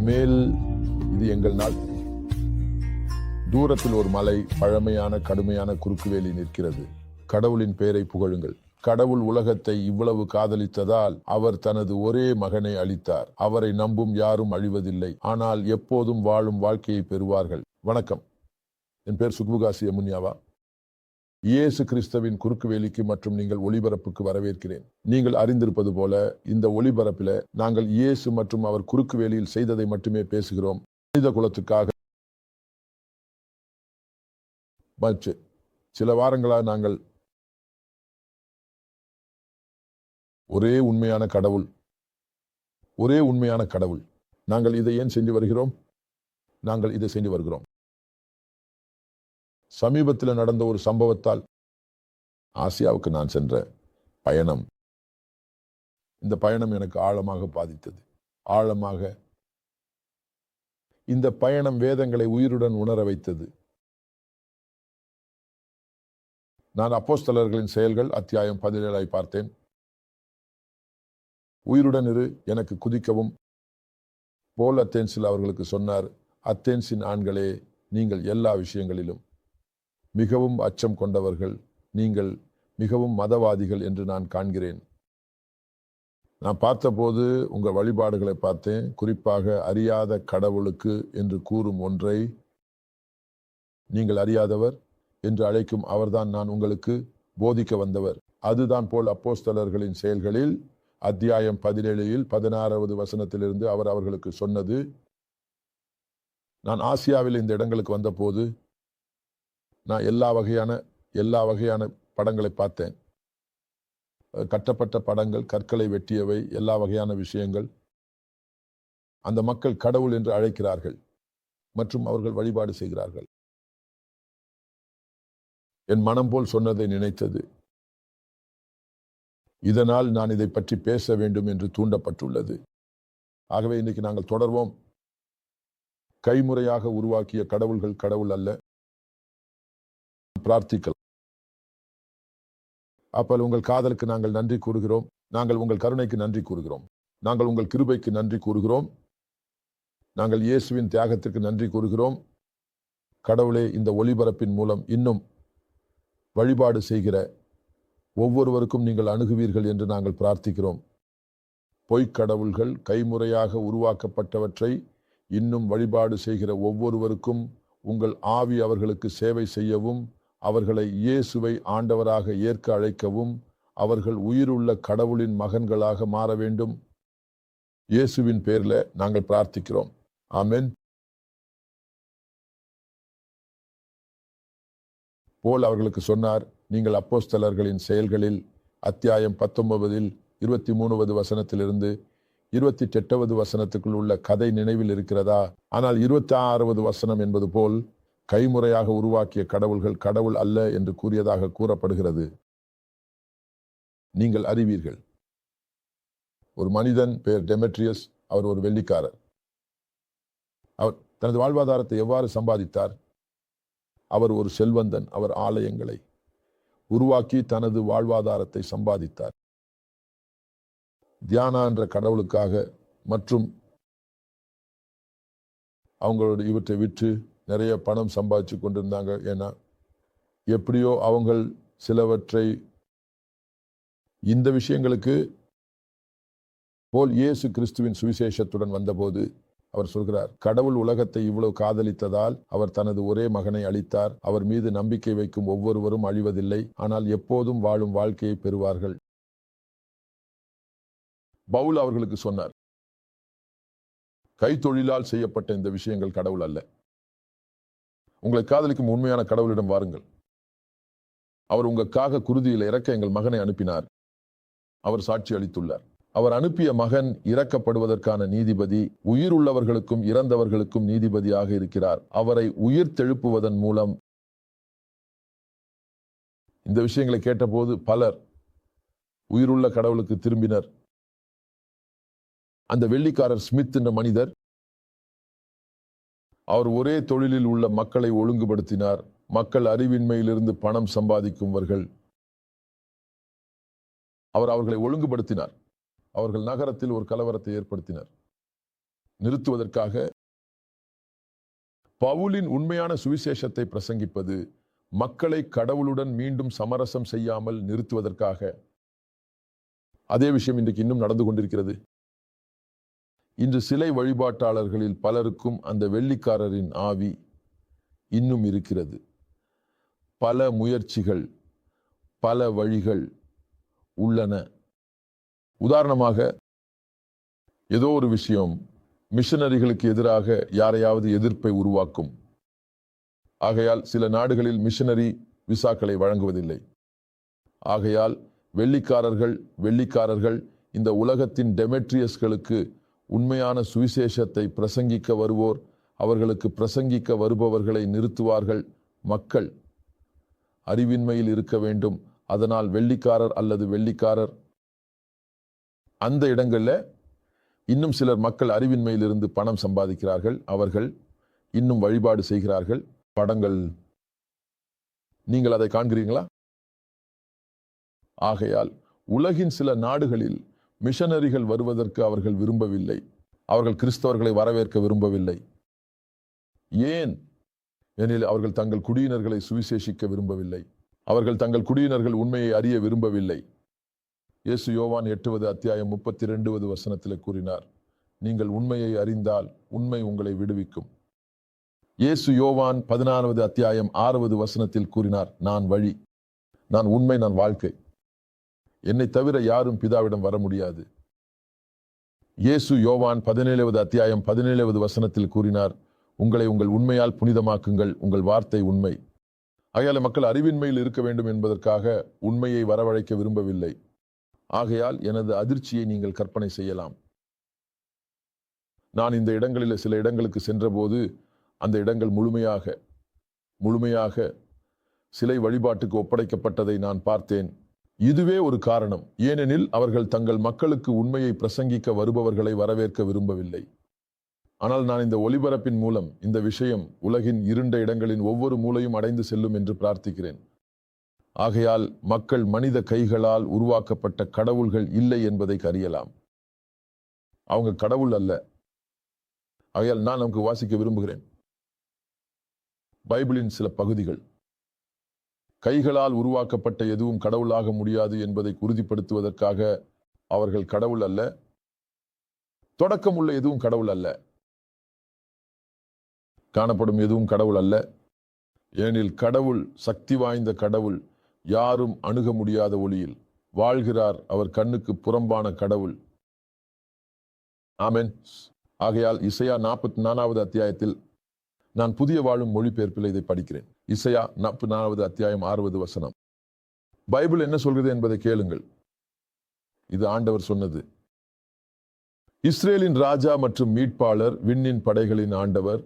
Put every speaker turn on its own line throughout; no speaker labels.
மேல் இது எங்கள் நாள். தூரத்தில் ஒரு மலை பழமையான கடுமையான குறுக்குவேலி நிற்கிறது. கடவுளின் பெயரை புகழுங்கள். கடவுள் உலகத்தை இவ்வளவு காதலித்ததால் அவர் தனது ஒரே மகனை அளித்தார் அவரை நம்பும் யாரும் அழிவதில்லை. ஆனால் எப்போதும் வாழும் வாழ்க்கையை பெறுவார்கள். வணக்கம். என் பேர் சுக்புகாசி அமுன்யாவா? இயேசு கிறிஸ்தவின் குறுக்கு வேலிக்கு மற்றும் நீங்கள் ஒளிபரப்புக்கு வரவேற்கிறேன். நீங்கள் அறிந்திருப்பது போல இந்த ஒளிபரப்பில் நாங்கள் இயேசு மற்றும் அவர் குறுக்குவேலியில் செய்ததை மட்டுமே பேசுகிறோம். மனித குலத்துக்காக சில வாரங்களாக நாங்கள் ஒரே உண்மையான கடவுள். ஒரே உண்மையான கடவுள். நாங்கள் இதை ஏன் செஞ்சு வருகிறோம்? நாங்கள் இதை செஞ்சு வருகிறோம். சமீபத்தில் நடந்த ஒரு சம்பவத்தால் ஆசியாவுக்கு நான் சென்ற பயணம். இந்த பயணம் எனக்கு ஆழமாக பாதித்தது. ஆழமாக இந்த பயணம் வேதங்களை உயிருடன் உணர வைத்தது. நான் அப்போஸ்தலர்களின் செயல்கள் அத்தியாயம் பதினேழாய் பார்த்தேன். உயிருடன் இரு எனக்கு குதிக்கவும். போல் அத்தேன்ஸில் அவர்களுக்கு சொன்னார் அத்தேன்ஸின் ஆண்களே நீங்கள் எல்லா விஷயங்களிலும் மிகவும் அச்சம் கொண்டவர்கள் நீங்கள் மிகவும் மதவாதிகள் என்று நான் காண்கிறேன். நான் பார்த்தபோது உங்கள் வழிபாடுகளை பார்த்தேன். குறிப்பாக அறியாத கடவுளுக்கு என்று கூறும் ஒன்றை நீங்கள் அறியாதவர் என்று அழைக்கும் அவர்தான் நான் உங்களுக்கு போதிக்க வந்தவர். அதுதான் போல் அப்போஸ்தலர்களின் செயல்களில் அத்தியாயம் பதினேழில் பதினாறாவது வசனத்திலிருந்து அவர் அவர்களுக்கு சொன்னது நான் ஆசியாவில் இந்த இடங்களுக்கு வந்தபோது நான் எல்லா வகையான எல்லா வகையான படங்களை பார்த்தேன். கட்டப்பட்ட படங்கள் கற்களை வெட்டியவை எல்லா வகையான விஷயங்கள் அந்த மக்கள் கடவுள் என்று அழைக்கிறார்கள் மற்றும் அவர்கள் வழிபாடு செய்கிறார்கள். என் மனம் போல் சொன்னதை நினைத்தது. இதனால் நான் இதை பற்றி பேச வேண்டும் என்று தூண்டப்பட்டுள்ளது. ஆகவே இன்னைக்கு நாங்கள் தொடர்வோம். கைமுறையாக உருவாக்கிய கடவுள்கள் கடவுள் அல்ல. பிரார்த்திக்கலாம். அப்பல் உங்கள் காதலுக்கு நாங்கள் நன்றி கூறுகிறோம். நாங்கள் உங்கள் கருணைக்கு நன்றி கூறுகிறோம். நாங்கள் உங்கள் கிருபைக்கு நன்றி கூறுகிறோம். நாங்கள் இயேசுவின் தியாகத்திற்கு நன்றி கூறுகிறோம். கடவுளே இந்த ஒளிபரப்பின் மூலம் இன்னும் வழிபாடு செய்கிற ஒவ்வொருவருக்கும் நீங்கள் அணுகுவீர்கள் என்று நாங்கள் பிரார்த்திக்கிறோம். பொய்க்கடவுள்கள் கைமுறையாக உருவாக்கப்பட்டவற்றை இன்னும் வழிபாடு செய்கிற ஒவ்வொருவருக்கும் உங்கள் ஆவி அவர்களுக்கு சேவை செய்யவும் அவர்களை இயேசுவை ஆண்டவராக ஏற்க அழைக்கவும் அவர்கள் உயிருள்ள கடவுளின் மகன்களாக மாற வேண்டும். இயேசுவின் பேர்ல நாங்கள் பிரார்த்திக்கிறோம். ஆமென். போல் அவர்களுக்கு சொன்னார் நீங்கள் அப்போஸ்தலர்களின் செயல்களில் அத்தியாயம் பத்தொன்பதில் இருபத்தி மூணாவது வசனத்திலிருந்து இருபத்தி எட்டாவது வசனத்துக்குள் உள்ள கதை நினைவில் இருக்கிறதா? ஆனால் இருபத்தி ஆறாவது வசனம் என்பது போல் கைமுறையாக உருவாக்கிய கடவுள்கள் கடவுள் அல்ல என்று கூறியதாக கூறப்படுகிறது. நீங்கள் அறிவீர்கள். ஒரு மனிதன் பெயர் டெமெட்ரியஸ் அவர் ஒரு வெள்ளிக்காரர். அவர் தனது வாழ்வாதாரத்தை எவ்வாறு சம்பாதித்தார்? அவர் ஒரு செல்வந்தன் அவர் ஆலயங்களை உருவாக்கி தனது வாழ்வாதாரத்தை சம்பாதித்தார். தியானா என்ற கடவுளுக்காக மற்றும் அவங்களோட இவற்றை விற்று நிறைய பணம் சம்பாதிச்சு கொண்டிருந்தாங்க. ஏன்னா எப்படியோ அவங்கள் சிலவற்றை இந்த விஷயங்களுக்கு போல் இயேசு கிறிஸ்துவின் சுவிசேஷத்துடன் வந்தபோது அவர் சொல்கிறார் கடவுள் உலகத்தை இவ்வளவு காதலித்ததால் அவர் தனது ஒரே மகனை அளித்தார் அவர் மீது நம்பிக்கை வைக்கும் ஒவ்வொருவரும் அழிவதில்லை. ஆனால் எப்போதும் வாழும் வாழ்க்கையை பெறுவார்கள். பவுல் அவர்களுக்கு சொன்னார் கைத்தொழிலால் செய்யப்பட்ட இந்த விஷயங்கள் கடவுள் அல்ல. உங்களை காதலிக்கும் உண்மையான கடவுளிடம் வாருங்கள். அவர் உங்களுக்காக குருதியில் இறக்க எங்கள் மகனை அனுப்பினார். அவர் சாட்சி அளித்துள்ளார். அவர் அனுப்பிய மகன் இறக்கப்படுவதற்கான நீதிபதி உயிர் உள்ளவர்களுக்கும் இறந்தவர்களுக்கும் நீதிபதியாக இருக்கிறார். அவரை உயிர் தெழுப்புவதன் மூலம் இந்த விஷயங்களை கேட்டபோது பலர் உயிருள்ள கடவுளுக்கு திரும்பினர். அந்த வெள்ளிக்காரர் ஸ்மித் என்ற மனிதர் அவர் ஒரே தொழிலில் உள்ள மக்களை ஒழுங்குபடுத்தினார். மக்கள் அறிவின்மையிலிருந்து பணம் சம்பாதிக்கும்வர்கள் அவர் அவர்களை ஒழுங்குபடுத்தினார். அவர்கள் நகரத்தில் ஒரு கலவரத்தை ஏற்படுத்தினர். நிறுத்துவதற்காக பவுலின் உண்மையான சுவிசேஷத்தை பிரசங்கிப்பது மக்களை கடவுளுடன் மீண்டும் சமரசம் செய்யாமல் நிறுத்துவதற்காக. அதே விஷயம் இன்றைக்கு இன்னும் நடந்து கொண்டிருக்கிறது. இன்று சிலை வழிபாட்டாளர்களில் பலருக்கும் அந்த வெள்ளிக்காரரின் ஆவி இன்னும் இருக்கிறது. பல முயற்சிகள் பல வழிகள் உள்ளன. உதாரணமாக ஏதோ ஒரு விஷயம் மிஷனரிகளுக்கு எதிராக யாரையாவது எதிர்ப்பை உருவாக்கும். ஆகையால் சில நாடுகளில் மிஷனரி விசாக்களை வழங்குவதில்லை. ஆகையால் வெள்ளிக்காரர்கள் வெள்ளிக்காரர்கள் இந்த உலகத்தின் டெமெட்ரியஸ்களுக்கு உண்மையான சுவிசேஷத்தை பிரசங்கிக்க வருவோர் அவர்களுக்கு பிரசங்கிக்க வருபவர்களை நிறுத்துவார்கள் மக்கள். அறிவின்மையில் இருக்க வேண்டும். அதனால் வெள்ளிக்காரர் அல்லது வெள்ளிக்காரர். அந்த இடங்களில் இன்னும் சிலர் மக்கள் அறிவின்மையிலிருந்து பணம் சம்பாதிக்கிறார்கள். அவர்கள் இன்னும் வழிபாடு செய்கிறார்கள். படங்கள். நீங்கள் அதை காண்கிறீங்களா ஆகையால் உலகின் சில நாடுகளில் மிஷனரிகள் வருவதற்கு அவர்கள் விரும்பவில்லை. அவர்கள் கிறிஸ்தவர்களை வரவேற்க விரும்பவில்லை. ஏன்? எனில் அவர்கள் தங்கள் குடியினர்களை சுவிசேஷிக்க விரும்பவில்லை. அவர்கள் தங்கள் குடியினர்கள் உண்மையை அறிய விரும்பவில்லை. இயேசு யோவான் எட்டுவது அத்தியாயம் முப்பத்தி ரெண்டுவது வசனத்தில் கூறினார் நீங்கள் உண்மையை அறிந்தால் உண்மை உங்களை விடுவிக்கும். இயேசு யோவான் பதினாறாவது அத்தியாயம் ஆறாவது வசனத்தில் கூறினார் நான் வழி நான் உண்மை நான் வாழ்க்கை. என்னை தவிர யாரும் பிதாவிடம் வர முடியாது. இயேசு யோவான் பதினேழாவது அத்தியாயம் பதினேழாவது வசனத்தில் கூறினார் உங்களை உங்கள் உண்மையால் புனிதமாக்குங்கள் உங்கள் வார்த்தை உண்மை. ஆகையால மக்கள் அறிவின்மையில் இருக்க வேண்டும் என்பதற்காக உண்மையை வரவழைக்க விரும்பவில்லை. ஆகையால் எனது அதிர்ச்சியை நீங்கள் கற்பனை செய்யலாம். நான் இந்த இடங்களில் சில இடங்களுக்கு சென்றபோது அந்த இடங்கள் முழுமையாக முழுமையாக சிலை வழிபாட்டுக்கு ஒப்படைக்கப்பட்டதை நான் பார்த்தேன். இதுவே ஒரு காரணம். ஏனெனில் அவர்கள் தங்கள் மக்களுக்கு உண்மையை பிரசங்கிக்க வருபவர்களை வரவேற்க விரும்பவில்லை. ஆனால் நான் இந்த ஒலிபரப்பின் மூலம் இந்த விஷயம் உலகின் இருண்ட இடங்களின் ஒவ்வொரு மூலையும் அடைந்து செல்லும் என்று பிரார்த்திக்கிறேன். ஆகையால் மக்கள் மனித கைகளால் உருவாக்கப்பட்ட கடவுள்கள் இல்லை என்பதை அறியலாம் அவங்க கடவுள் அல்ல. ஆகையால் நான் நமக்கு வாசிக்க விரும்புகிறேன். பைபிளின் சில பகுதிகள். கைகளால் உருவாக்கப்பட்ட எதுவும் கடவுளாக முடியாது என்பதை உறுதிப்படுத்துவதற்காக அவர்கள் கடவுள் அல்ல. தொடக்கம் உள்ள எதுவும் கடவுள் அல்ல. காணப்படும் எதுவும் கடவுள் அல்ல. ஏனில் கடவுள் சக்தி வாய்ந்த கடவுள் யாரும் அணுக முடியாத ஒளியில் வாழ்கிறார். அவர் கண்ணுக்கு புறம்பான கடவுள். ஆமென். ஆகையால் இசையா நாற்பத்தி நாலாவது அத்தியாயத்தில் நான் புதிய வாழும் மொழிபெயர்ப்பில் இதை படிக்கிறேன். இசையா நாற்பத்தி நாலாவது அத்தியாயம் ஆறுவது வசனம். பைபிள் என்ன சொல்கிறது என்பதை கேளுங்கள். இது ஆண்டவர் சொன்னது. இஸ்ரேலின் ராஜா மற்றும் மீட்பாளர் விண்ணின் படைகளின் ஆண்டவர்.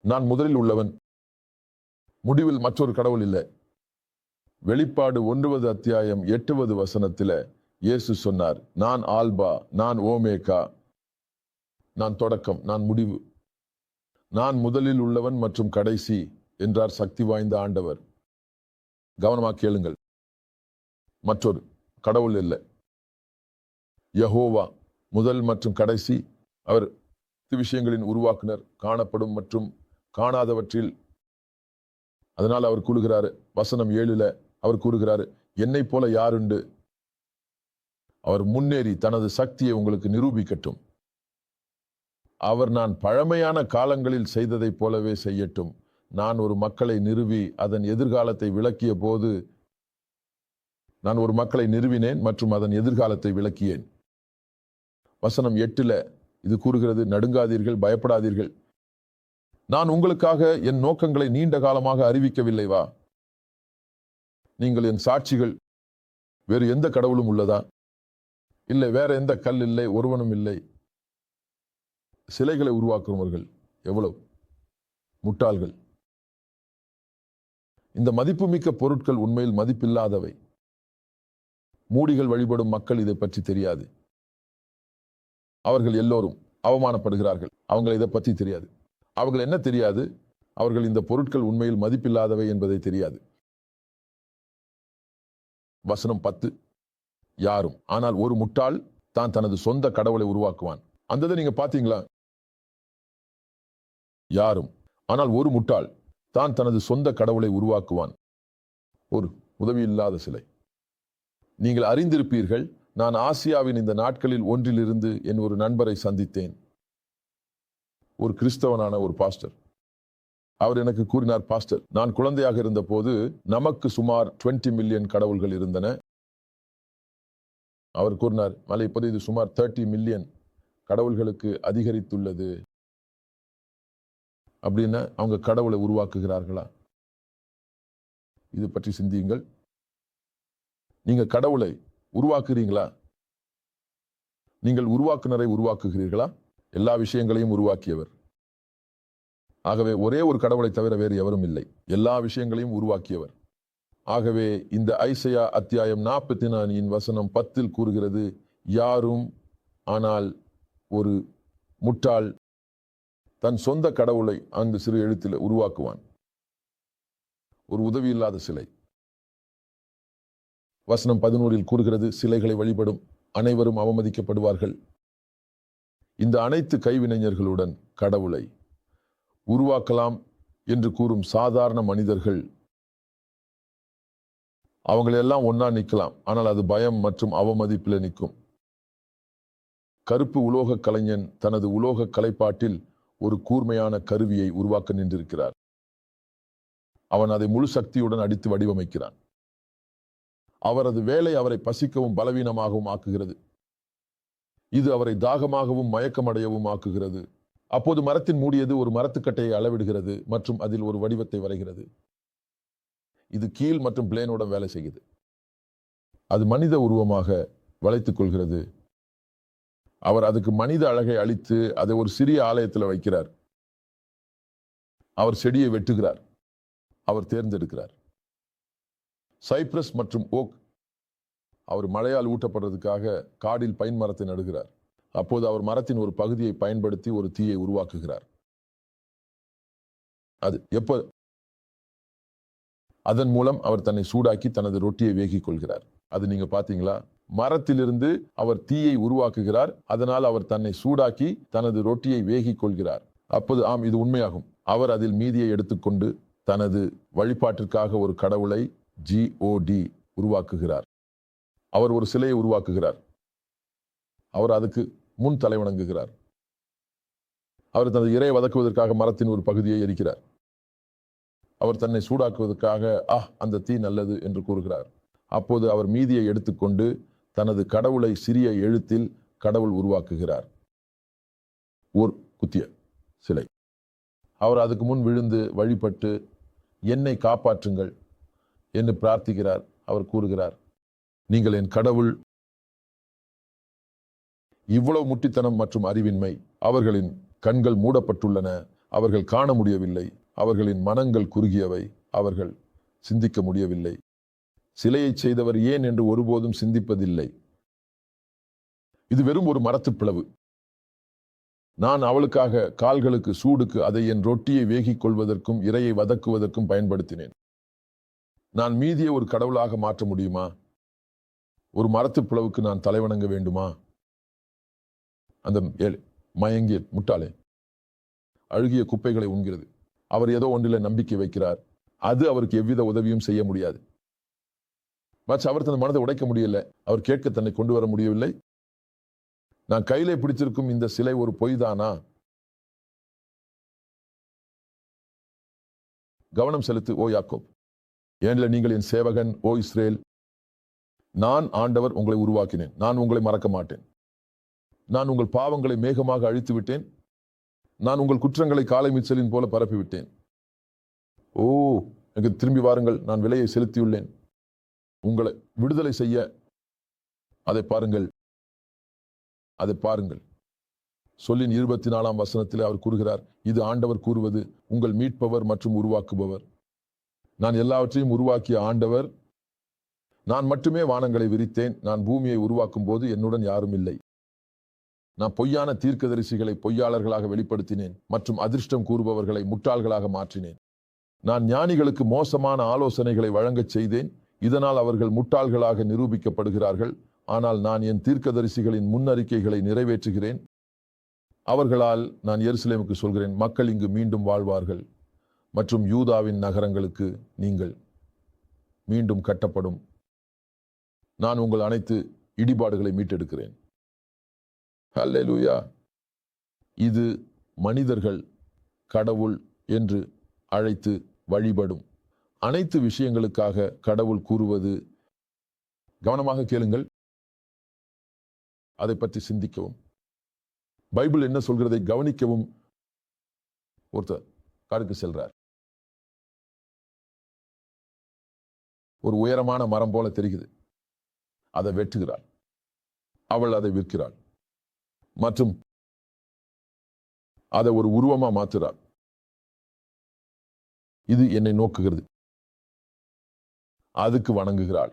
நான் முதலில் உள்ளவன். முடிவில் மற்றொரு கடவுள் இல்லை. வெளிப்பாடு ஒன்றுவது அத்தியாயம் எட்டுவது வசனத்தில் இயேசு சொன்னார் நான் ஆல்பா நான் ஓமேகா. நான் தொடக்கம் நான் முடிவு. நான் முதலில் உள்ளவன் மற்றும் கடைசி என்றார் சக்தி வாய்ந்த ஆண்டவர். கவனமாக கேளுங்கள். மற்றொரு கடவுள் இல்லை. யஹோவா முதல் மற்றும் கடைசி. அவர் விஷயங்களின் உருவாக்குனர் காணப்படும் மற்றும் காணாதவற்றில். அதனால் அவர் கூறுகிறாரு வசனம் ஏழுல அவர் கூறுகிறாரு என்னை போல யாருண்டு அவர் முன்னேறி தனது சக்தியை உங்களுக்கு நிரூபிக்கட்டும். அவர் நான் பழமையான காலங்களில் செய்ததைப் போலவே செய்யட்டும். நான் ஒரு மக்களை நிறுவி அதன் எதிர்காலத்தை விளக்கிய போது நான் ஒரு மக்களை நிறுவினேன் மற்றும் அதன் எதிர்காலத்தை விளக்கியேன். வசனம் எட்டில் இது கூறுகிறது நடுங்காதீர்கள் பயப்படாதீர்கள். நான் உங்களுக்காக என் நோக்கங்களை நீண்ட காலமாக அறிவிக்கவில்லை வா. நீங்கள் என் சாட்சிகள். வேறு எந்த கடவுளும் உள்ளதா? இல்லை வேற எந்த கல் இல்லை ஒருவனும் இல்லை. சிலைகளை உருவாக்குறவர்கள் எவ்வளவு? முட்டாள்கள். இந்த மதிப்புமிக்க பொருட்கள் உண்மையில் மதிப்பில்லாதவை. மூடிகள் வழிபடும் மக்கள் இதை பற்றி தெரியாது. அவர்கள் எல்லோரும் அவமானப்படுகிறார்கள். அவங்களை இதை பற்றி தெரியாது. அவர்கள் என்ன தெரியாது? அவர்கள் இந்த பொருட்கள் உண்மையில் மதிப்பில்லாதவை என்பதை தெரியாது. வசனம் பத்து. யாரும் ஆனால் ஒரு முட்டாள் தான் தனது சொந்த கடவுளை உருவாக்குவான். அந்ததை நீங்க பாத்தீங்களா யாரும். ஆனால் ஒரு முட்டாள் தான் தனது சொந்த கடவுளை உருவாக்குவான். ஒரு உதவி இல்லாத சிலை. நீங்கள் அறிந்திருப்பீர்கள் நான் ஆசியாவின் இந்த நாட்களில் ஒன்றிலிருந்து என் ஒரு நண்பரை சந்தித்தேன். ஒரு கிறிஸ்தவனான ஒரு பாஸ்டர். அவர் எனக்கு கூறினார் பாஸ்டர் நான் குழந்தையாக இருந்தபோது நமக்கு சுமார் 20 மில்லியன் கடவுள்கள் இருந்தன. அவர் கூறினார் மலை இப்போது இது சுமார் 30 மில்லியன் கடவுள்களுக்கு அதிகரித்துள்ளது. அப்படின்னா அவங்க கடவுளை உருவாக்குகிறார்களா? இது பற்றி சிந்தியுங்கள். நீங்கள் கடவுளை உருவாக்குறீங்களா? நீங்கள் உருவாக்குனரை உருவாக்குகிறீர்களா? எல்லா விஷயங்களையும் உருவாக்கியவர். ஆகவே ஒரே ஒரு கடவுளை தவிர வேறு எவரும் இல்லை. எல்லா விஷயங்களையும் உருவாக்கியவர். ஆகவே இந்த ஐசையா அத்தியாயம் நாற்பத்தி நான்கின் வசனம் பத்தில் கூறுகிறது யாரும் ஆனால் ஒரு முட்டாள் தன் சொந்த கடவுளை அங்கு சிறு எழுத்தில் உருவாக்குவான். ஒரு உதவி இல்லாத சிலை. வசனம் பதினோரில் கூறுகிறது சிலைகளை வழிபடும் அனைவரும் அவமதிக்கப்படுவார்கள். இந்த அனைத்து கைவினைஞர்களுடன் கடவுளை உருவாக்கலாம் என்று கூறும் சாதாரண மனிதர்கள் அவங்களெல்லாம் ஒன்னா நிற்கலாம். ஆனால் அது பயம் மற்றும் அவமதிப்பில் நிற்கும். கருப்பு உலோக கலைஞன் தனது உலோக கலைப்பாட்டில் ஒரு கூர்மையான கருவியை உருவாக்க நின்றிருக்கிறார். அவன் அதை முழு சக்தியுடன் அடித்து வடிவமைக்கிறான். அவரது வேலை அவரை பசிக்கவும் பலவீனமாகவும் ஆக்குகிறது. இது அவரை தாகமாகவும் மயக்கமடையவும் ஆக்குகிறது. அப்போது மரத்தின் மூடியது ஒரு மரத்துக்கட்டையை அளவிடுகிறது மற்றும் அதில் ஒரு வடிவத்தை வரைகிறது. இது கீழ் மற்றும் பிளேனோட வேலை செய்யுது. அது மனித உருவமாக வளைத்துக் கொள்கிறது. அவர் அதுக்கு மனித அழகை அளித்து அதை ஒரு சிறிய ஆலயத்தில் வைக்கிறார். அவர் செடியை வெட்டுகிறார். அவர் தேர்ந்தெடுக்கிறார். சைப்ரஸ் மற்றும் ஓக் அவர் மழையால் ஊட்டப்படுறதுக்காக காடில் பைன் மரத்தை நடுகிறார். அப்போது அவர் மரத்தின் ஒரு பகுதியை பயன்படுத்தி ஒரு தீயை உருவாக்குகிறார். அது எப்போ அதன் மூலம் அவர் தன்னை சூடாக்கி தனது ரொட்டியை வேகிக் கொள்கிறார். அது நீங்க பாத்தீங்களா? மரத்திலிருந்து அவர் தீயை உருவாக்குகிறார். அதனால் அவர் தன்னை சூடாக்கி தனது ரொட்டியை வேகிக் கொள்கிறார். அப்போது ஆம் இது உண்மையாகும். அவர் அதில் மீதியை எடுத்துக்கொண்டு தனது வழிபாட்டிற்காக ஒரு கடவுளை ஜிஓடி உருவாக்குகிறார். அவர் ஒரு சிலையை உருவாக்குகிறார். அவர் அதுக்கு முன் தலைவணங்குகிறார் அவர் தனது இறை வதக்குவதற்காக மரத்தின் ஒரு பகுதியை எரிக்கிறார். அவர் தன்னை சூடாக்குவதற்காக ஆ அந்த தீ நல்லது என்று கூறுகிறார். அப்போது அவர் மீதியை எடுத்துக்கொண்டு தனது கடவுளை சிறிய எழுத்தில் கடவுள் உருவாக்குகிறார். ஓர் குத்திய சிலை. அவர் அதுக்கு முன் விழுந்து வழிபட்டு என்னை காப்பாற்றுங்கள் என்று பிரார்த்திக்கிறார். அவர் கூறுகிறார் நீங்கள் என் கடவுள். இவ்வளவு முட்டித்தனம் மற்றும் அறிவின்மை அவர்களின் கண்கள் மூடப்பட்டுள்ளன. அவர்கள் காண முடியவில்லை. அவர்களின் மனங்கள் குறுகியவை. அவர்கள் சிந்திக்க முடியவில்லை. சிலையை செய்தவர் ஏன் என்று ஒருபோதும் சிந்திப்பதில்லை. இது வெறும் ஒரு மரத்துப் பிளவு. நான் அவளுக்காக கால்களுக்கு சூடுக்கு அதை என் ரொட்டியை வேகிக் கொள்வதற்கும் இரையை வதக்குவதற்கும் பயன்படுத்தினேன். நான் மீதியை ஒரு கடவுளாக மாற்ற முடியுமா? ஒரு மரத்துப் பிளவுக்கு நான் தலைவணங்க வேண்டுமா? அந்த மயங்கிய முட்டாளே அழுகிய குப்பைகளை உண்கிறது. அவர் ஏதோ ஒன்றில் நம்பிக்கை வைக்கிறார். அது அவருக்கு எவ்வித உதவியும் செய்ய முடியாது. மற்ற அவர் தன் மனதை உடைக்க முடியல. அவர் கேட்க தன்னை கொண்டு வர முடியவில்லை. நான் கையிலே பிடிச்சிருக்கும் இந்த சிலை ஒரு பொய் தானா கவனம் செலுத்து ஓ யாக்கோப். ஏனில் நீங்கள் என் சேவகன் ஓ இஸ்ரேல். நான் ஆண்டவர் உங்களை உருவாக்கினேன். நான் உங்களை மறக்க மாட்டேன். நான் உங்கள் பாவங்களை மேகமாக அழித்து விட்டேன் நான் உங்கள் குற்றங்களை காலை மிச்சலின் போல பரப்பிவிட்டேன். ஓ எனக்கு திரும்பி வாருங்கள். நான் விலையை செலுத்தியுள்ளேன். உங்களை விடுதலை செய்ய அதை பாருங்கள். அதை பாருங்கள். சொல்லின் இருபத்தி நாலாம் வசனத்தில் அவர் கூறுகிறார் இது ஆண்டவர் கூறுவது உங்கள் மீட்பவர் மற்றும் உருவாக்குபவர். நான் எல்லாவற்றையும் உருவாக்கிய ஆண்டவர் நான் மட்டுமே வானங்களை விரித்தேன் நான் பூமியை உருவாக்கும் போது என்னுடன் யாரும் இல்லை. நான் பொய்யான தீர்க்கதரிசிகளை பொய்யாளர்களாக வெளிப்படுத்தினேன் மற்றும் அதிர்ஷ்டம் கூறுபவர்களை முட்டாள்களாக மாற்றினேன். நான் ஞானிகளுக்கு மோசமான ஆலோசனைகளை வழங்கச் செய்தேன் இதனால் அவர்கள் முட்டாள்களாக நிரூபிக்கப்படுகிறார்கள். ஆனால் நான் என் தீர்க்கதரிசிகளின் முன்னறிக்கைகளை நிறைவேற்றுகிறேன். அவர்களால் நான் எருசலேமுக்கு சொல்கிறேன் மக்கள் இங்கு மீண்டும் வாழ்வார்கள். மற்றும் யூதாவின் நகரங்களுக்கு நீங்கள் மீண்டும் கட்டப்படும். நான் உங்கள் அனைத்து இடிபாடுகளை மீட்டெடுக்கிறேன். ஹல்லேலூயா! இது மனிதர்கள் கடவுள் என்று அழைத்து வழிபடும் அனைத்து விஷயங்களுக்காக கடவுள் கூறுவது. கவனமாக கேளுங்கள். அதை பற்றி சிந்திக்கவும். பைபிள் என்ன சொல்கிறதை கவனிக்கவும். ஒருத்தர் காடுக்கு செல்றார். ஒரு உயரமான மரம் போல தெரிகிறது. அதை வெட்டுகிறாள். அவள் அதை விற்கிறாள். மற்றும் அதை ஒரு உருவமா மாற்றுகிறாள். இது என்னை நோக்குகிறது. அதுக்கு வணங்குகிறாள்.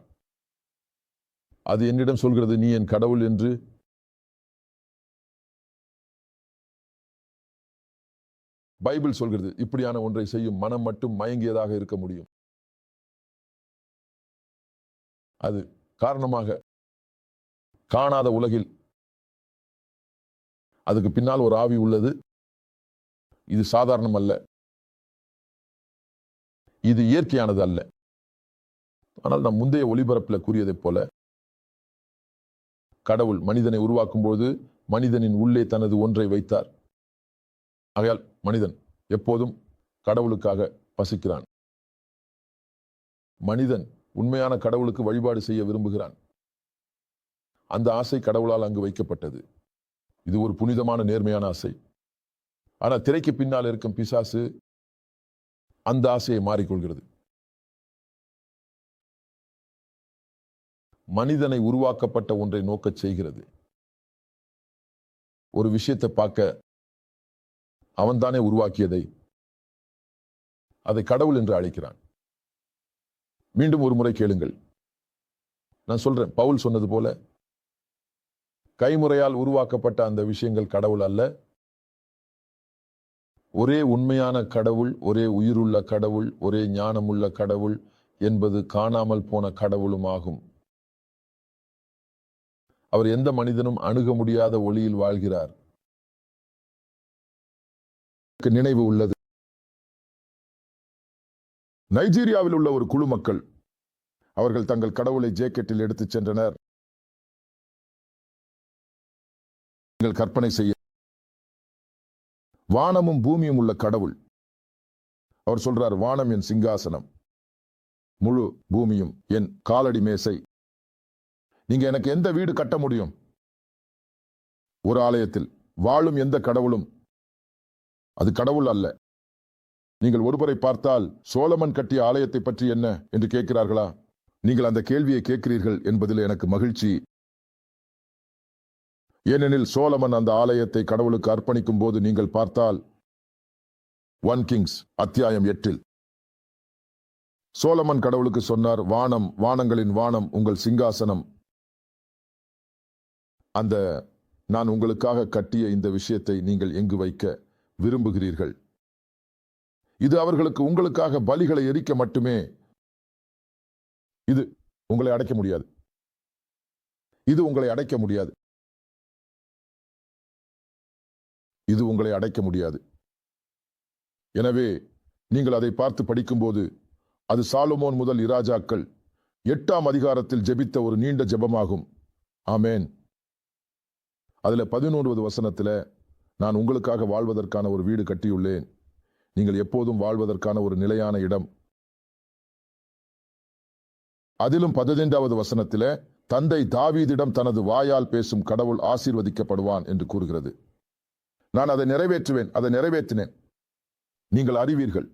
அது என்னிடம் சொல்கிறது நீ என் கடவுள் என்று. பைபிள் சொல்கிறது இப்படியான ஒன்றை செய்யும் மனம் மட்டும் மயங்கியதாக இருக்க முடியும். அது காரணமாக காணாத உலகில். அதுக்கு பின்னால் ஒரு ஆவி உள்ளது. இது சாதாரணம் அல்ல இது இயற்கையானது அல்ல. ஆனால் நாம் முந்தைய ஒளிபரப்பில் கூறியதைப் போல கடவுள் மனிதனை உருவாக்கும் போது மனிதனின் உள்ளே தனது ஒன்றை வைத்தார். ஆகையால் மனிதன் எப்போதும் கடவுளுக்காக பசிக்கிறான். மனிதன் உண்மையான கடவுளுக்கு வழிபாடு செய்ய விரும்புகிறான். அந்த ஆசை கடவுளால் அங்கு வைக்கப்பட்டது. இது ஒரு புனிதமான நேர்மையான ஆசை. ஆனால் திரைக்கு பின்னால் இருக்கும் பிசாசு அந்த ஆசையை மாறிக்கொள்கிறது. மனிதனை உருவாக்கப்பட்ட ஒன்றை நோக்கச் செய்கிறது. ஒரு விஷயத்தை பார்க்க அவன்தானே உருவாக்கியதை அதை கடவுள் என்று அழைக்கிறான். மீண்டும் ஒரு முறை கேளுங்கள். நான் சொல்றேன் பவுல் சொன்னது போல கைமுறையால் உருவாக்கப்பட்ட அந்த விஷயங்கள் கடவுள் அல்ல. ஒரே உண்மையான கடவுள் ஒரே உயிருள்ள கடவுள் ஒரே ஞானமுள்ள கடவுள் என்பது காணாமல் போன கடவுளும் ஆகும். அவர் எந்த மனிதனும் அணுக முடியாத ஒளியில் வாழ்கிறார். நினைவு உள்ளது. நைஜீரியாவில் உள்ள ஒரு குழு மக்கள் அவர்கள் தங்கள் கடவுளை ஜேக்கெட்டில் எடுத்துச் சென்றனர். நீங்கள் கற்பனை செய்ய வானமும் பூமியும் உள்ள கடவுள். அவர் சொல்றார் வானம் என் சிங்காசனம் முழு பூமியும் என் காலடி மேசை. நீங்க எனக்கு எந்த வீடு கட்ட முடியும்? ஒரு ஆலயத்தில் வாழும் எந்த கடவுளும் அது கடவுள் அல்ல. நீங்கள் ஒருவரை பார்த்தால் சோழமன் கட்டிய ஆலயத்தை பற்றி என்ன என்று கேட்கிறார்களா? நீங்கள் அந்த கேள்வியை கேட்கிறீர்கள் என்பதில் எனக்கு மகிழ்ச்சி. ஏனெனில் சோழமன் அந்த ஆலயத்தை கடவுளுக்கு அர்ப்பணிக்கும் போது நீங்கள் பார்த்தால் ஒன் கிங்ஸ் அத்தியாயம் எட்டில். சோழமன் கடவுளுக்கு சொன்னார் வானம் வானங்களின் வானம் உங்கள் சிங்காசனம். அந்த நான் உங்களுக்காக கட்டிய இந்த விஷயத்தை நீங்கள் எங்கு வைக்க விரும்புகிறீர்கள்? இது அவர்களுக்கு உங்களுக்காக பலிகளை எரிக்க மட்டுமே. இது உங்களை அடைக்க முடியாது. இது உங்களை அடைக்க முடியாது. இது உங்களை அடைக்க முடியாது. எனவே நீங்கள் அதை பார்த்து படிக்கும்போது அது சாலுமோன் முதல் இராஜாக்கள் எட்டாம் அதிகாரத்தில் ஜெபித்த ஒரு நீண்ட ஜெபமாகும். ஆமேன். அதில் பதினோருவது வசனத்தில் நான் உங்களுக்காக வாழ்வதற்கான ஒரு வீடு கட்டியுள்ளேன். நீங்கள் எப்போதும் வாழ்வதற்கான ஒரு நிலையான இடம். அதிலும் பதினைந்தாவது வசனத்தில் தந்தை தாவீதிடம் தனது வாயால் பேசும் கடவுள் ஆசீர்வதிக்கப்படுவான் என்று கூறுகிறது. நான் அதை நிறைவேற்றுவேன் அதை நிறைவேற்றினேன். நீங்கள் அறிவீர்கள்.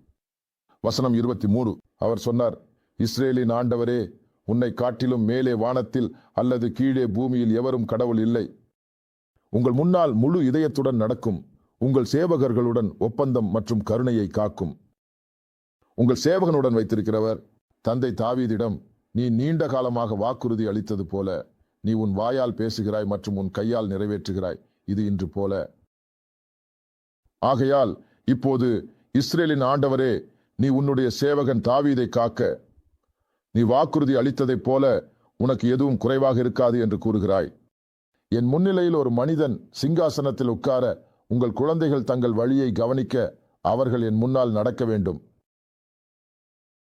வசனம் இருபத்தி மூணு அவர் சொன்னார் இஸ்ரேலின் ஆண்டவரே உன்னை காட்டிலும் மேலே வானத்தில் அல்லது கீழே பூமியில் எவரும் கடவுள் இல்லை. உங்கள் முன்னால் முழு இதயத்துடன் நடக்கும். உங்கள் சேவகர்களுடன் ஒப்பந்தம் மற்றும் கருணையை காக்கும். உங்கள் சேவகனுடன் வைத்திருக்கிறவர் தந்தை தாவீதிடம் நீ நீண்ட காலமாக வாக்குறுதி அளித்தது போல நீ உன் வாயால் பேசுகிறாய் மற்றும் உன் கையால் நிறைவேற்றுகிறாய். இது இன்று போல. ஆகையால் இப்போது இஸ்ரேலின் ஆண்டவரே நீ உன்னுடைய சேவகன் தாவீதை காக்க. நீ வாக்குறுதி அளித்ததைப் போல உனக்கு எதுவும் குறைவாக இருக்காது என்று கூறுகிறாய். என் முன்னிலையில் ஒரு மனிதன் சிங்காசனத்தில் உட்கார உங்கள் குழந்தைகள் தங்கள் வழியை கவனிக்க அவர்கள் என் முன்னால் நடக்க வேண்டும்.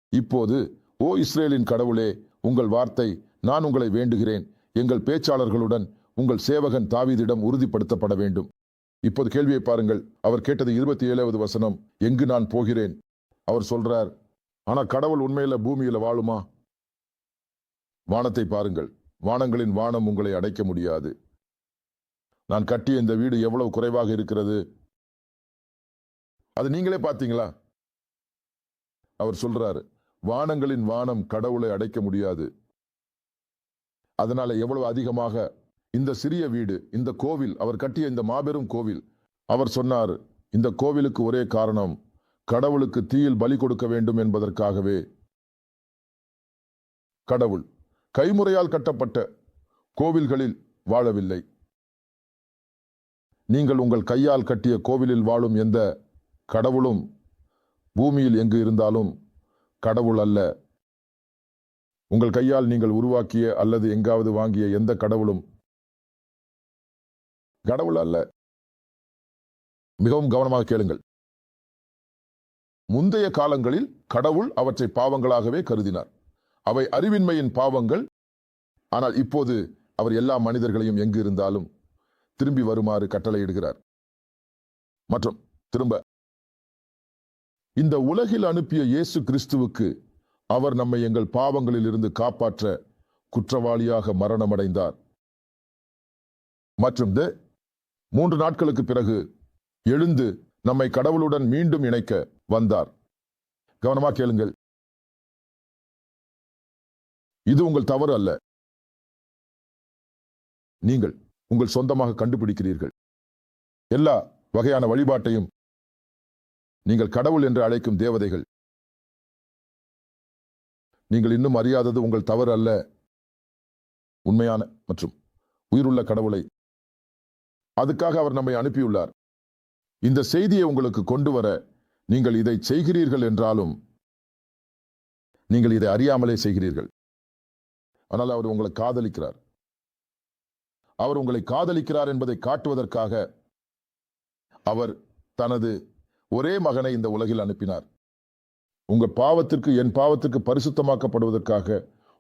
இப்போது ஓ இஸ்ரேலின் கடவுளே உங்கள் வார்த்தை நான் உங்களை வேண்டுகிறேன். எங்கள் பேச்சாளர்களுடன் உங்கள் சேவகன் தாவீதிடம் உறுதிப்படுத்தப்பட வேண்டும். இப்போது கேள்வியை பாருங்கள். அவர் கேட்டது இருபத்தி ஏழாவது வசனம் எங்கு நான் போகிறேன்? அவர் சொல்றார் ஆனா கடவுள் உண்மையில பூமியில வாழுமா? வானத்தை பாருங்கள். வானங்களின் வானம் உங்களை அடைக்க முடியாது. நான் கட்டிய இந்த வீடு எவ்வளவு குறைவாக இருக்கிறது? அது நீங்களே பார்த்தீங்களா? அவர் சொல்றாரு வானங்களின் வானம் கடவுளை அடைக்க முடியாது. அதனால எவ்வளவு அதிகமாக இந்த சிறிய வீடு இந்த கோவில் அவர் கட்டிய இந்த மாபெரும் கோவில். அவர் சொன்னார் இந்த கோவிலுக்கு ஒரே காரணம் கடவுளுக்கு தீயில் பலி கொடுக்க வேண்டும் என்பதற்காகவே. கடவுள் கைமுறையால் கட்டப்பட்ட கோவில்களில் வாழவில்லை. நீங்கள் உங்கள் கையால் கட்டிய கோவிலில் வாழும் எந்த கடவுளும் பூமியில் எங்கு இருந்தாலும் கடவுள் அல்ல. உங்கள் கையால் நீங்கள் உருவாக்கிய அல்லது எங்காவது வாங்கிய எந்த கடவுளும் கடவுள் அல்ல. மிகவும் கவனமாக கேளுங்கள். முந்தைய காலங்களில் கடவுள் அவற்றை பாவங்களாகவே கருதினார். அவை அறிவின்மையின் பாவங்கள். ஆனால் இப்போது அவர் எல்லா மனிதர்களையும் எங்கு இருந்தாலும் திரும்பி வருமாறு கட்டளையிடுகிறார். மற்றும் திரும்ப இந்த உலகில் அனுப்பிய இயேசு கிறிஸ்துவுக்கு அவர் நம்மை எங்கள் பாவங்களில் இருந்து காப்பாற்ற குற்றவாளியாக மரணமடைந்தார். மற்றும் த- மூன்று நாட்களுக்கு பிறகு எழுந்து நம்மை கடவுளுடன் மீண்டும் இணைக்க வந்தார். கவனமா கேளுங்கள். இது உங்கள் தவறு அல்ல. நீங்கள் உங்கள் சொந்தமாக கண்டுபிடிக்கிறீர்கள். எல்லா வகையான வழிபாட்டையும் நீங்கள் கடவுள் என்று அழைக்கும் தேவதைகள். நீங்கள் இன்னும் அறியாதது உங்கள் தவறு அல்ல. உண்மையான மற்றும் உயிருள்ள கடவுளை. அதுக்காக அவர் நம்மை அனுப்பியுள்ளார். இந்த செய்தியை உங்களுக்கு கொண்டு வர நீங்கள் இதை செய்கிறீர்கள் என்றாலும் நீங்கள் இதை அறியாமலே செய்கிறீர்கள். ஆனால் அவர் உங்களை காதலிக்கிறார். அவர் உங்களை காதலிக்கிறார் என்பதை காட்டுவதற்காக அவர் தனது ஒரே மகனை இந்த உலகில் அனுப்பினார். உங்கள் பாவத்திற்கு என் பாவத்திற்கு பரிசுத்தமாக்கப்படுவதற்காக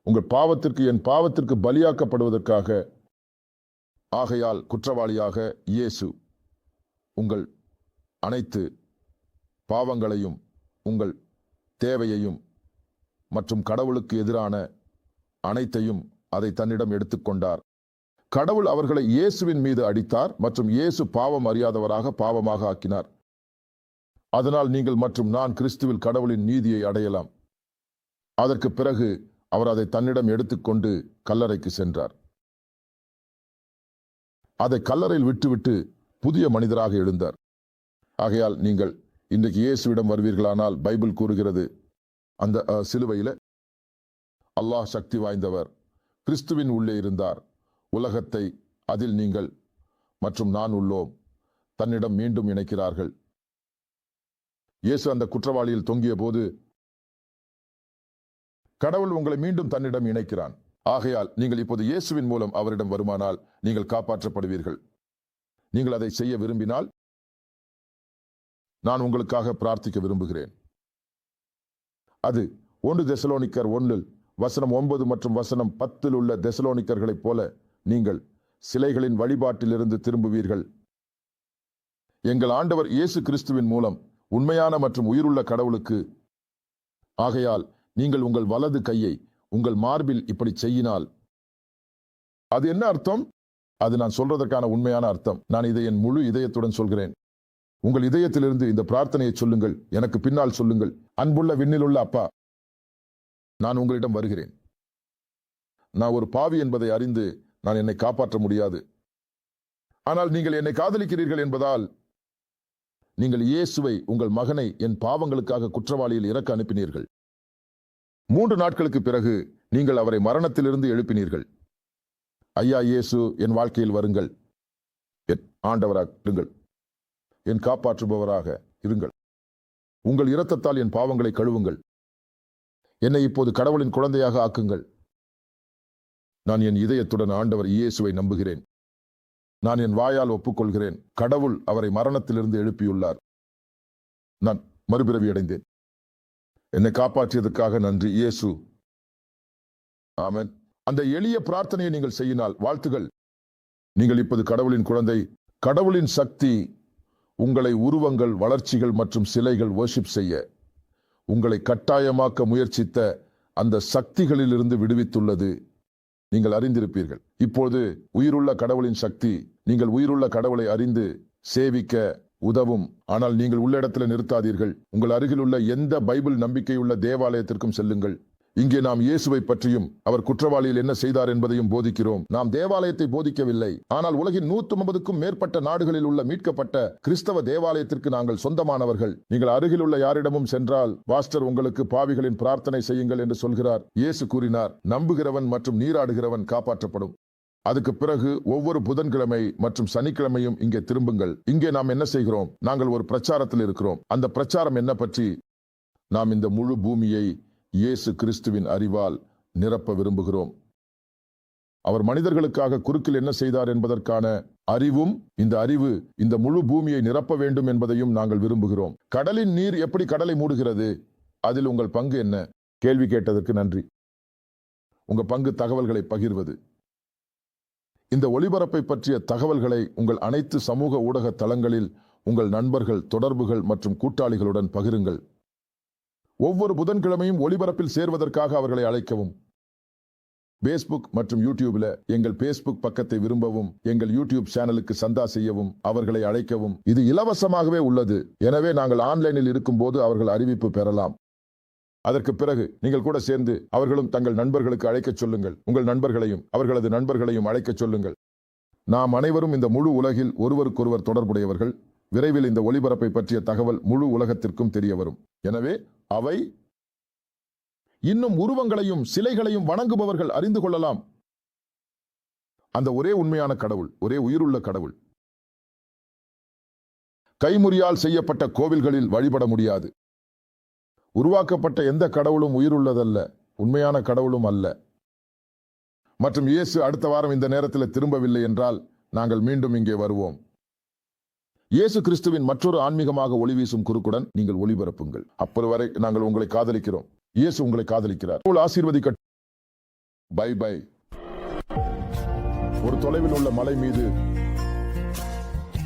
உங்கள் பாவத்திற்கு என் பாவத்திற்கு பலியாக்கப்படுவதற்காக ஆகையால் குற்றவாளியாக இயேசு உங்கள் அனைத்து பாவங்களையும் உங்கள் தேவையையும் மற்றும் கடவுளுக்கு எதிரான அனைத்தையும் அதை தன்னிடம் எடுத்துக்கொண்டார். கடவுள் அவர்களை இயேசுவின் மீது அடித்தார் மற்றும் இயேசு பாவம் அறியாதவராக பாவமாக ஆக்கினார். அதனால் நீங்கள் மற்றும் நான் கிறிஸ்துவில் கடவுளின் நீதியை அடையலாம். அதற்கு பிறகு அவர் அதை தன்னிடம் எடுத்துக்கொண்டு கல்லறைக்கு சென்றார். அதை கல்லறையில் விட்டுவிட்டு புதிய மனிதராக எழுந்தார். ஆகையால் நீங்கள் இன்றைக்கு இயேசுவிடம் வருவீர்களானால் பைபிள் கூறுகிறது அந்த சிலுவையில் அல்லாஹ் சக்தி வாய்ந்தவர் கிறிஸ்துவின் உள்ளே இருந்தார் உலகத்தை அதில் நீங்கள் மற்றும் நான் உள்ளோம். தன்னிடம் மீண்டும் இணைக்கிறார்கள். இயேசு அந்த குற்றவாளியில் தொங்கிய போது கடவுள் உங்களை மீண்டும் தன்னிடம் இணைக்கிறான். ஆகையால் நீங்கள் இப்போது இயேசுவின் மூலம் அவரிடம் வருமானால் நீங்கள் காப்பாற்றப்படுவீர்கள். நீங்கள் அதை செய்ய விரும்பினால் நான் உங்களுக்காக பிரார்த்திக்க விரும்புகிறேன். அது ஒன்று தெசலோனிக்கர் ஒன்றில் வசனம் ஒன்பது மற்றும் வசனம் பத்தில் உள்ள தெசலோனிக்கர்களைப் போல நீங்கள் சிலைகளின் வழிபாட்டிலிருந்து திரும்புவீர்கள். எங்கள் ஆண்டவர் இயேசு கிறிஸ்துவின் மூலம் உண்மையான மற்றும் உயிருள்ள கடவுளுக்கு ஆகையால் நீங்கள் உங்கள் வலது கையை உங்கள் மார்பில் இப்படி செய்யினால். அது என்ன அர்த்தம்? அது நான் சொல்றதற்கான உண்மையான அர்த்தம். நான் இதை என் முழு இதயத்துடன் சொல்கிறேன். உங்கள் இதயத்திலிருந்து இந்த பிரார்த்தனையை சொல்லுங்கள். எனக்கு பின்னால் சொல்லுங்கள். அன்புள்ள விண்ணிலுள்ள அப்பா நான் உங்களிடம் வருகிறேன். நான் ஒரு பாவி என்பதை அறிந்து நான் என்னை காப்பாற்ற முடியாது. ஆனால் நீங்கள் என்னை காதலிக்கிறீர்கள் என்பதால் நீங்கள் இயேசுவை உங்கள் மகனை என் பாவங்களுக்காக குற்றவாளியில் இறக்க அனுப்பினீர்கள். மூன்று நாட்களுக்கு பிறகு நீங்கள் அவரை மரணத்திலிருந்து எழுப்பினீர்கள். ஐயா இயேசு என் வாழ்க்கையில் வருங்கள். என் ஆண்டவராக இருங்கள். என் காப்பாற்றுபவராக இருங்கள். உங்கள் இரத்தத்தால் என் பாவங்களை கழுவுங்கள். என்னை இப்போது கடவுளின் குழந்தையாக ஆக்குங்கள். நான் என் இதயத்துடன் ஆண்டவர் இயேசுவை நம்புகிறேன். நான் என் வாயால் ஒப்புக்கொள்கிறேன். கடவுள் அவரை மரணத்திலிருந்து எழுப்பியுள்ளார். நான் மறுபிறவி அடைந்தேன் என்னை காப்பாற்றியதற்காக நன்றி இயேசு. ஆமன். அந்த எளிய பிரார்த்தனையை நீங்கள் செய்யினால் வாழ்த்துகள். நீங்கள் இப்போது கடவுளின் குழந்தை கடவுளின் சக்தி உங்களை உருவங்கள் வளர்ச்சிகள் மற்றும் சிலைகள் worship செய்ய உங்களை கட்டாயமாக்க முயற்சித்த அந்த சக்திகளிலிருந்து விடுவித்துள்ளது. நீங்கள் அறிந்திருப்பீர்கள். இப்போது உயிருள்ள கடவுளின் சக்தி நீங்கள் உயிருள்ள கடவுளை அறிந்து சேவிக்க உதவும். ஆனால் நீங்கள் உள்ள இடத்துல நிறுத்தாதீர்கள். உங்கள் அருகில் உள்ள எந்த பைபிள் நம்பிக்கையுள்ள தேவாலயத்திற்கும் செல்லுங்கள். இங்கே நாம் இயேசுவை பற்றியும் அவர் குற்றவாளியில் என்ன செய்தார் என்பதையும் போதிக்கிறோம். நாம் தேவாலயத்தை போதிக்கவில்லை. ஆனால் உலகின் நூத்தி ஐம்பதுக்கும் மேற்பட்ட நாடுகளில் உள்ள மீட்கப்பட்ட கிறிஸ்தவ தேவாலயத்திற்கு நாங்கள் சொந்தமானவர்கள். நீங்கள் அருகில் உள்ள யாரிடமும் சென்றால் பாஸ்டர் உங்களுக்கு பாவிகளின் பிரார்த்தனை செய்யுங்கள் என்று சொல்கிறார். இயேசு கூறினார் நம்புகிறவன் மற்றும் நீராடுகிறவன் காப்பாற்றப்படும். அதுக்கு பிறகு ஒவ்வொரு புதன்கிழமை மற்றும் சனிக்கிழமையும் இங்கே திரும்புங்கள். இங்கே நாம் என்ன செய்கிறோம்? நாங்கள் ஒரு பிரச்சாரத்தில் இருக்கிறோம். அந்த பிரச்சாரம் என்ன பற்றி? நாம் இந்த முழு பூமியை இயேசு கிறிஸ்துவின் அறிவால் நிரப்ப விரும்புகிறோம். அவர் மனிதர்களுக்காக குறுக்கில் என்ன செய்தார் என்பதற்கான அறிவும் இந்த அறிவு இந்த முழு பூமியை நிரப்ப வேண்டும் என்பதையும் நாங்கள் விரும்புகிறோம். கடலின் நீர் எப்படி கடலை மூடுகிறது? அதில் உங்கள் பங்கு என்ன? கேள்வி கேட்டதற்கு நன்றி. உங்க பங்கு தகவல்களை பகிர்வது. இந்த ஒளிபரப்பை பற்றிய தகவல்களை உங்கள் அனைத்து சமூக ஊடக தளங்களில் உங்கள் நண்பர்கள் தொடர்புகள் மற்றும் கூட்டாளிகளுடன் பகிருங்கள். ஒவ்வொரு புதன்கிழமையும் ஒளிபரப்பில் சேர்வதற்காக அவர்களை அழைக்கவும். பேஸ்புக் மற்றும் யூடியூப்ல எங்கள் பேஸ்புக் பக்கத்தை விரும்பவும் எங்கள் யூடியூப் சேனலுக்கு சந்தா செய்யவும் அவர்களை அழைக்கவும். இது இலவசமாகவே உள்ளது. எனவே நாங்கள் ஆன்லைனில் இருக்கும்போது அவர்கள் அறிவிப்பு பெறலாம். அதற்கு பிறகு நீங்கள் கூட சேர்ந்து அவர்களும் தங்கள் நண்பர்களுக்கு அழைக்கச் சொல்லுங்கள். உங்கள் நண்பர்களையும் அவர்களது நண்பர்களையும் அழைக்கச் சொல்லுங்கள். நாம் அனைவரும் இந்த முழு உலகில் ஒருவருக்கொருவர் தொடர்புடையவர்கள். விரைவில் இந்த ஒளிபரப்பை பற்றிய தகவல் முழு உலகத்திற்கும் தெரிய வரும். எனவே அவை இன்னும் உருவங்களையும் சிலைகளையும் வணங்குபவர்கள் அறிந்து கொள்ளலாம். அந்த ஒரே உண்மையான கடவுள் ஒரே உயிருள்ள கடவுள். கைமுறியால் செய்யப்பட்ட கோவில்களில் வழிபட முடியாது. உருவாக்கப்பட்ட எந்த கடவுளும் உயிருள்ளதல்ல உண்மையான கடவுளும் அல்ல. மற்றும் இயேசு அடுத்த வாரம் இந்த நேரத்தில் திரும்பவில்லை என்றால் நாங்கள் மீண்டும் இங்கே வருவோம். இயேசு கிறிஸ்துவின் மற்றொரு ஆன்மீகமாக ஒளி வீசும் குறுக்குடன் நீங்கள் ஒளிபரப்புங்கள். அப்போது வரை நாங்கள் உங்களை காதலிக்கிறோம். இயேசு உங்களை காதலிக்கிறார். கடவுள் ஆசீர்வதிக்க பை பை. ஒரு தொலைவில் உள்ள மலை மீது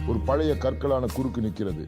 ஒரு பழைய கற்களான குறுக்கு நிற்கிறது.